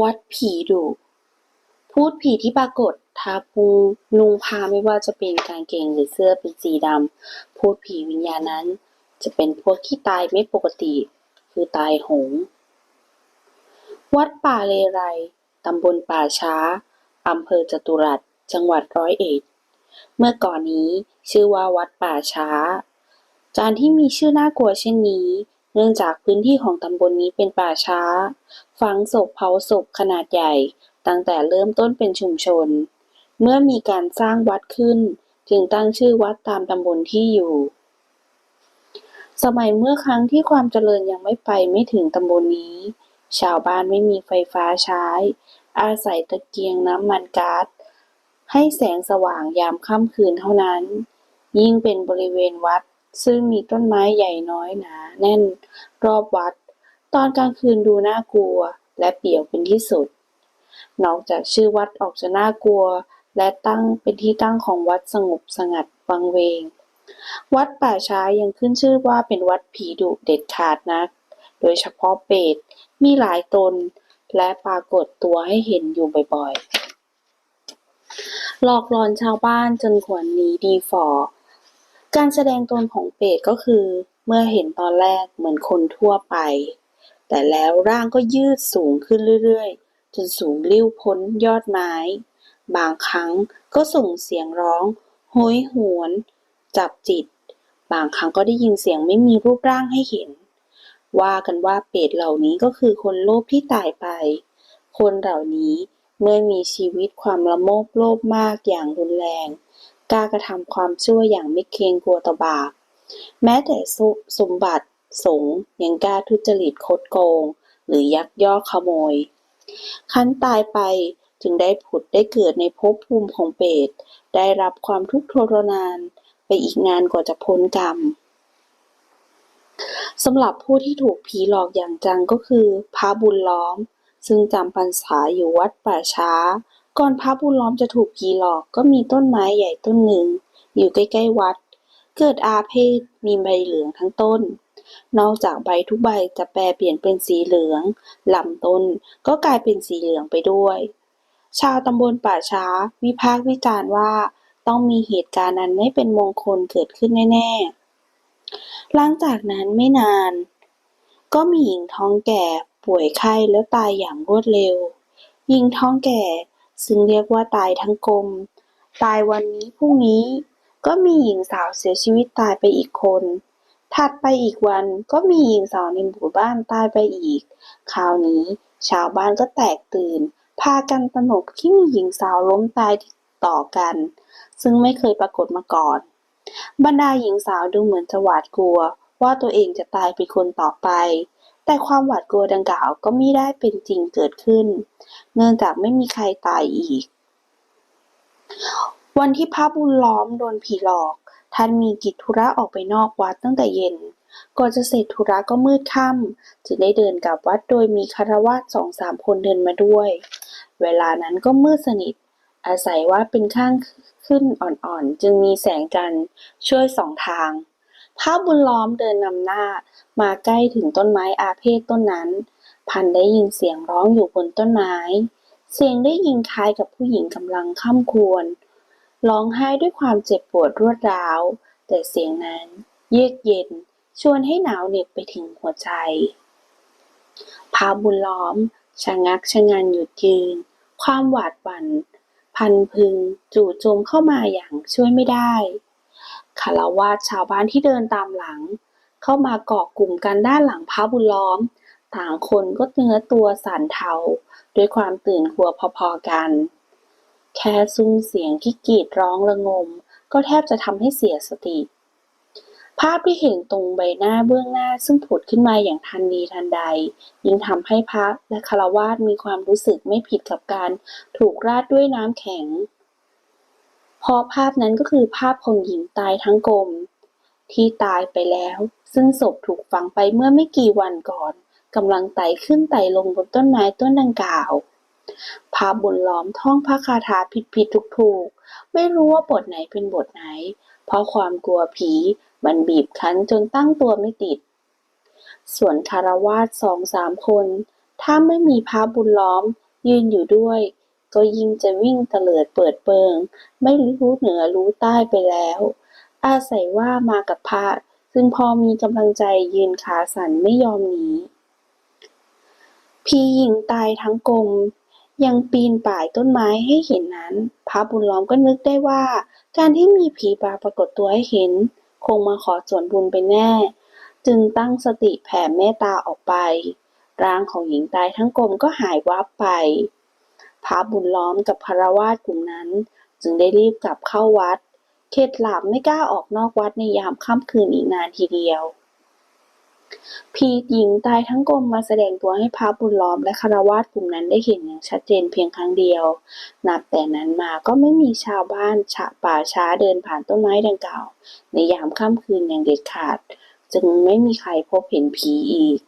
วัดผีดุพูดผีที่ปรากฏทาพุงนุ่งผ้าไม่ว่าจะเป็นกางเกงหรือเสื้อเป็นสีดำพูดผีวิญญาณนั้น จะเป็นพวกที่ตายไม่ปกติ คือตายโหง วัดป่าเลไรตำบลป่าช้าอำเภอจตุรัสจังหวัดร้อยเอ็ดเมื่อก่อนนี้ชื่อว่าวัดป่าช้าการที่มีชื่อน่ากลัวเช่นนี้ เนื่องจากพื้นที่ของตำบลนนี้เป็นป่าช้า ฝังศพเผาศพขนาดใหญ่ ตั้งแต่เริ่มต้นเป็นชุมชน เมื่อมีการสร้างวัดขึ้น จึงตั้งชื่อวัดตามตำบลที่อยู่ สมัยเมื่อครั้งที่ความเจริญยังไม่ไปไม่ถึงตำบลนนี้ ชาวบ้านไม่มีไฟฟ้าใช้ อาศัยตะเกียงน้ำมันก๊าซให้แสงสว่างยามค่ำคืนเท่านั้น ยิ่งเป็นบริเวณวัด ซึ่งมีต้นไม้ใหญ่น้อยหนาแน่นรอบวัด ตอนกลางคืนดูน่ากลัวและเปี่ยวเป็นที่สุด นอกจากชื่อวัดออกจะน่ากลัว และตั้งเป็นที่ตั้งของวัดสงบสงัดวังเวง วัดป่าช้ายังขึ้นชื่อว่าเป็นวัดผีดุเด็ดขาดนัก โดยเฉพาะเปรตมีหลายตน และปรากฏตัวให้เห็นอยู่บ่อยๆ หลอกหลอนชาวบ้านจนควรหนีดีฝ่อ การแสดงตนของเปรตก็คือ เมื่อเห็นตอนแรกเหมือนคนทั่วไป แต่แล้วร่างก็ยืดสูงขึ้นเรื่อยๆ จนสูงลิ้วพ้นยอดไม้ บางครั้งก็ส่งเสียงร้องโหยหวน จับจิต บางครั้งก็ได้ยินเสียงไม่มีรูปร่างให้เห็น ว่ากันว่าเปรตเหล่านี้ก็คือคนโลภที่ตายไป คนเหล่านี้เมื่อมีชีวิตความละโมบโลภมากอย่างรุนแรง กล้ากระทำความชั่วอย่างไม่เกรงกลัวต่อบาป แม้แต่สสมบัติสงยังกล้าทุจริตคดโกง หรือยักยอกขโมยคันตายไปจึงได้ผุดได้เกิดในภพภูมิของเปรตได้รับความทุกข์ทรมานไปอีกนานกว่าจะพ้นกรรมสำหรับผู้ที่ถูกผีหลอกอย่างจังก็คือพระบุญล้อม ซึ่งจำพรรษาอยู่วัดป่าช้า ก่อนพระบุญล้อมจะถูกผีหลอกก็มีต้นไม้ใหญ่ต้นหนึ่ง อยู่ใกล้ๆวัด เกิดอาเพศมีใบเหลืองทั้งต้น นอกจากใบทุกใบจะแปรเปลี่ยนเป็นสีเหลืองลำต้นก็กลายเป็นสีเหลืองไปด้วย ชาวตำบลป่าช้า วิพากษ์วิจารณ์ว่า ต้องมีเหตุการณ์นั้นไม่เป็นมงคลเกิดขึ้นแน่ๆ หลังจากนั้นไม่นาน ก็มีหญิงท้องแก่ป่วยไข้แล้วตายอย่างรวดเร็วหญิงท้องแก่ ซึ่งเรียกว่าตายทั้งกลม ตายวันนี้พรุ่งนี้ก็มีหญิงสาวเสียชีวิตตายไปอีกคน ถัดไปอีกวันก็มีหญิงสาวในหมู่บ้านตายไปอีก คราวนี้ชาวบ้านก็แตกตื่น พากันตนกที่มีหญิงสาวล้มตายต่อกัน ซึ่งไม่เคยปรากฏมาก่อน บรรดาหญิงสาวดูเหมือนจะหวาดกลัวว่าตัวเองจะตายเป็นคนต่อไป แต่ความหวาดกลัวดังกล่าวก็ไม่ได้เป็นจริงเกิดขึ้น เนื่องจากไม่มีใครตายอีก วันที่พระบุญล้อมโดนผีหลอก ท่านมีกิจธุระออกไปนอกวัดตั้งแต่เย็น ก่อนจะเสร็จธุระก็มืดค่ำจึงได้เดินกลับวัดโดยมีคารวาสองสามคนเดินมาด้วย เวลานั้นก็มืดสนิท อาศัยว่าเป็นข้างขึ้นอ่อนๆ จึงมีแสงจันทร์ช่วยสองทาง พระบุญล้อมเดินนำหน้า มาใกล้ถึงต้นไม้อาเพศต้นนั้น พันได้ยินเสียงร้องอยู่บนต้นไม้ เสียงได้ยินคล้ายกับผู้หญิงกำลังค่ำควรร้องไห้ด้วยความเจ็บปวดรวดร้าว แต่เสียงนั้นเยือกเย็น ชวนให้หนาวเหน็บไปถึงหัวใจพระบุญล้อมชะงักชะงันหยุดยืน ความหวาดหวั่นพันพึงจู่โจมเข้ามาอย่างช่วยไม่ได้ คารวาสชาวบ้านที่เดินตามหลัง เข้ามาเกาะกลุ่มกันด้านหลังพระบุญล้อม ต่างคนก็เนื้อตัวสั่นเทาด้วยความตื่นกลัวพอๆกัน แค่ซุ้มเสียงที่กรีดร้องระงม ก็แทบจะทำให้เสียสติ ภาพที่เห็นตรงใบหน้าเบื้องหน้าซึ่งผุดขึ้นมาอย่างทันทีทันใด ยิ่งทำให้พระและคารวาสมีความรู้สึกไม่ผิดกับการถูกราดด้วยน้ำแข็ง เพราะภาพนั้นก็คือภาพของหญิงตายทั้งกลม ที่ตายไปแล้ว ซึ่งศพถูกฝังไปเมื่อไม่กี่วันก่อนกำลังไต่ขึ้นไต่ลงบนต้นไม้ต้นดังกล่าวพาบุญล้อมท่องพระคาถาผิดผิดถูกถูกๆ ไม่รู้ว่าบทไหนเป็นบทไหน เพราะความกลัวผีมันบีบคั้นจนตั้งตัวไม่ติด ส่วนคารวาสสองสามคน ถ้าไม่มีพระบุญล้อมยืนอยู่ด้วย ก็ยิ่งจะวิ่งเตลิดเปิดเปิง ไม่รู้เหนือรู้ใต้ไปแล้ว อาศัยว่ามากับพระซึ่งพอมีกำลังใจยืนขาสั่นไม่ยอมหนีพี่หญิงตายทั้งกลม ยังปีนป่ายต้นไม้ให้เห็นนั้น พระบุญล้อมก็นึกได้ว่า การที่มีผีปลาปรากฏตัวให้เห็น คงมาขอส่วนบุญเป็นแน่ จึงตั้งสติแผ่เมตตาออกไปร่างของหญิงตายทั้งกลมก็หายวับไป พระบุญล้อมกับคารวาสกลุ่มนั้น จึงได้รีบกลับเข้าวัด เข็ดหลาบไม่กล้าออกนอกวัดในยามค่ำคืนอีกนานทีเดียว ผีหญิงตายทั้งกลมมาแสดงตัวให้พระบุญล้อมและคารวาสกลุ่มนั้นได้เห็นอย่างชัดเจนเพียงครั้งเดียว นับแต่นั้นมาก็ไม่มีชาวบ้านฉะป่าช้าเดินผ่านต้นไม้ดังกล่าว ในยามค่ำคืนอย่างเด็ดขาด จึงไม่มีใครพบเห็นผีอีก